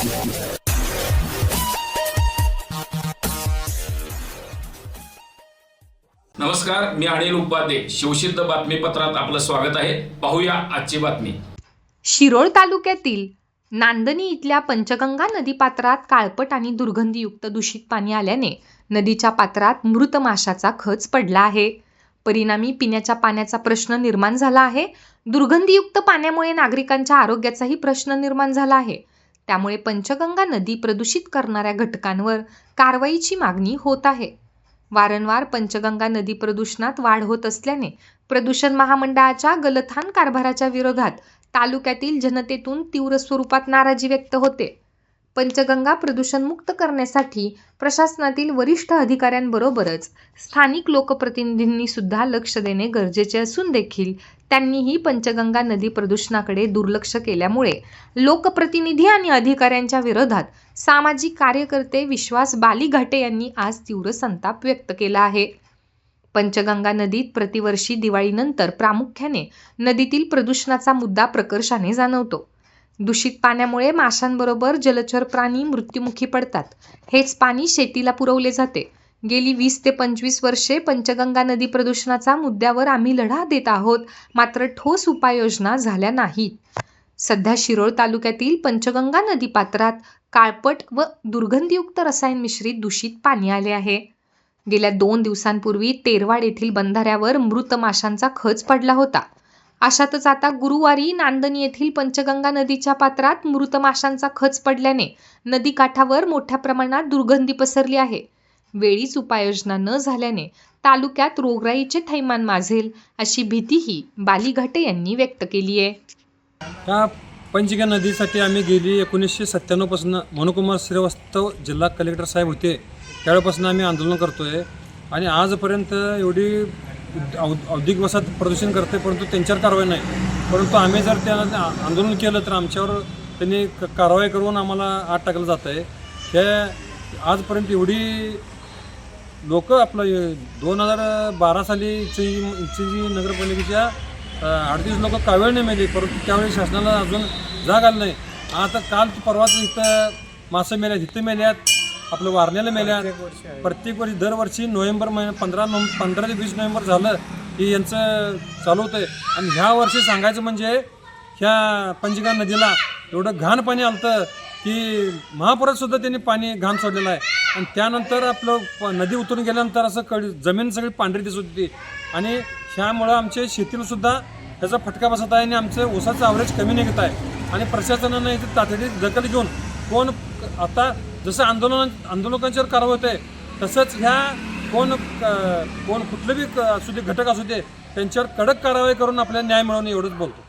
नमस्कार मी अनिल उपाध्ये. शिवसिद्ध बातमीपत्रात आपलं स्वागत आहे. पाहूया आजची बातमी. शिरोळ तालुक्यातील नांदणी इथल्या पंचगंगा नदीपात्रात काळपट आणि दुर्गंधीयुक्त दूषित पाणी आल्याने नदीच्या पात्रात मृत माशाचा खच पडला आहे. परिणामी पिण्याच्या पाण्याचा प्रश्न निर्माण झाला आहे. दुर्गंधीयुक्त पाण्यामुळे नागरिकांच्या आरोग्याचाही प्रश्न निर्माण झाला आहे. त्यामुळे पंचगंगा नदी प्रदूषित करणाऱ्या घटकांवर कारवाईची मागणी होत आहे. वारंवार पंचगंगा नदी प्रदूषणात वाढ होत असल्याने प्रदूषण महामंडळाच्या गलथान कारभाराच्या विरोधात तालुक्यातील जनतेतून तीव्र स्वरूपात नाराजी व्यक्त होते. पंचगंगा प्रदूषणमुक्त करण्यासाठी प्रशासनातील वरिष्ठ अधिकाऱ्यांबरोबरच स्थानिक लोकप्रतिनिधींनी सुद्धा लक्ष देणे गरजेचे असून देखील त्यांनीही पंचगंगा नदी प्रदूषणाकडे दुर्लक्ष केल्यामुळे लोकप्रतिनिधी आणि अधिकाऱ्यांच्या विरोधात सामाजिक कार्यकर्ते विश्वास बालीघाटे यांनी आज तीव्र संताप व्यक्त केला आहे. पंचगंगा नदीत प्रतिवर्षी दिवाळीनंतर प्रामुख्याने नदीतील प्रदूषणाचा मुद्दा प्रकर्षाने जाणवतो. दूषित पाण्यामुळे माशांबरोबर जलचर प्राणी मृत्युमुखी पडतात. हेच पाणी शेतीला पुरवले जाते. गेली वीस ते पंचवीस वर्षे पंचगंगा नदी प्रदूषणाचा मुद्द्यावर आम्ही लढा देत आहोत. मात्र ठोस उपाययोजना झाल्या नाहीत. सध्या शिरोळ तालुक्यातील पंचगंगा नदी पात्रात काळपट व दुर्गंधीयुक्त रसायन मिश्रित दूषित पाणी आले आहे. गेल्या दोन दिवसांपूर्वी तेरवाड येथील बंधाऱ्यावर मृत माशांचा खच पडला होता. अशातच आता गुरुवारी नांदणी येथील पंचगंगा नदीच्या पात्रात मृत माशांचा खच पडल्याने नदीकाठावर मोठ्या प्रमाणात दुर्गंधी पसरली आहे. वेळीच उपाययोजना न झाल्याने तालुक्यात रोगराईचे थैमान माझेल अशी भीतीही बालीघाटे यांनी व्यक्त केली आहे. पंचगंगा नदीसाठी आम्ही गेली एकोणीसशे सत्त्याण्णवपासून मनुकुमार श्रीवास्तव जिल्हा कलेक्टर साहेब होते. त्यावेळेपासून आम्ही आंदोलन करतो आहे आणि आजपर्यंत एवढी औद्योगिक वसाहत प्रदूषण करते परंतु त्यांच्यावर कारवाई नाही. परंतु आम्ही जर त्या आंदोलन केलं तर आमच्यावर त्यांनी क कारवाई करून आम्हाला आत टाकलं जातं आहे हे आजपर्यंत एवढी लोक आपलं दोन हजार बारा साली इचलजी जी नगरपालिकेच्या अडतीस लोक नाही मेली परंतु त्यावेळी शासनाला अजून जाग आलं नाही. आता काल परवाच इथं मासे मेल्यात इथं मेल्यात. आपलं वारण्याला मेल्यात प्रत्येक वर्षी दरवर्षी नोव्हेंबर महिना पंधरा नोव्हेंबर पंधरा ते वीस नोव्हेंबर झालं की यांचं चालू होतं आहे आणि ह्या वर्षी सांगायचं म्हणजे ह्या पंचगंगा नदीला एवढं घाण पाणी आलतं की महापुरात सुद्धा त्यांनी पाणी घाण सोडलेलं आहे. आणि त्यानंतर आपलं प- नदी उतरून गेल्यानंतर असं कडी जमीन सगळी पांढरी दिसत होती. आणि ह्यामुळं आमच्या शेतीला सुद्धा ह्याचा फटका बसत आहे आणि आमचं ऊसाचं ॲव्हरेज कमी निघत आहे. आणि प्रशासनानं इथे तातडीत दखल घेऊन कोण आता जसं आंदोलन आंदोलकांच्यावर कारवाई होते तसंच ह्या कोण कोण कुठलं बी असू दे घटक असू दे त्यांच्यावर कडक कारवाई करून आपल्याला न्याय मिळवणे एवढंच बोलतो.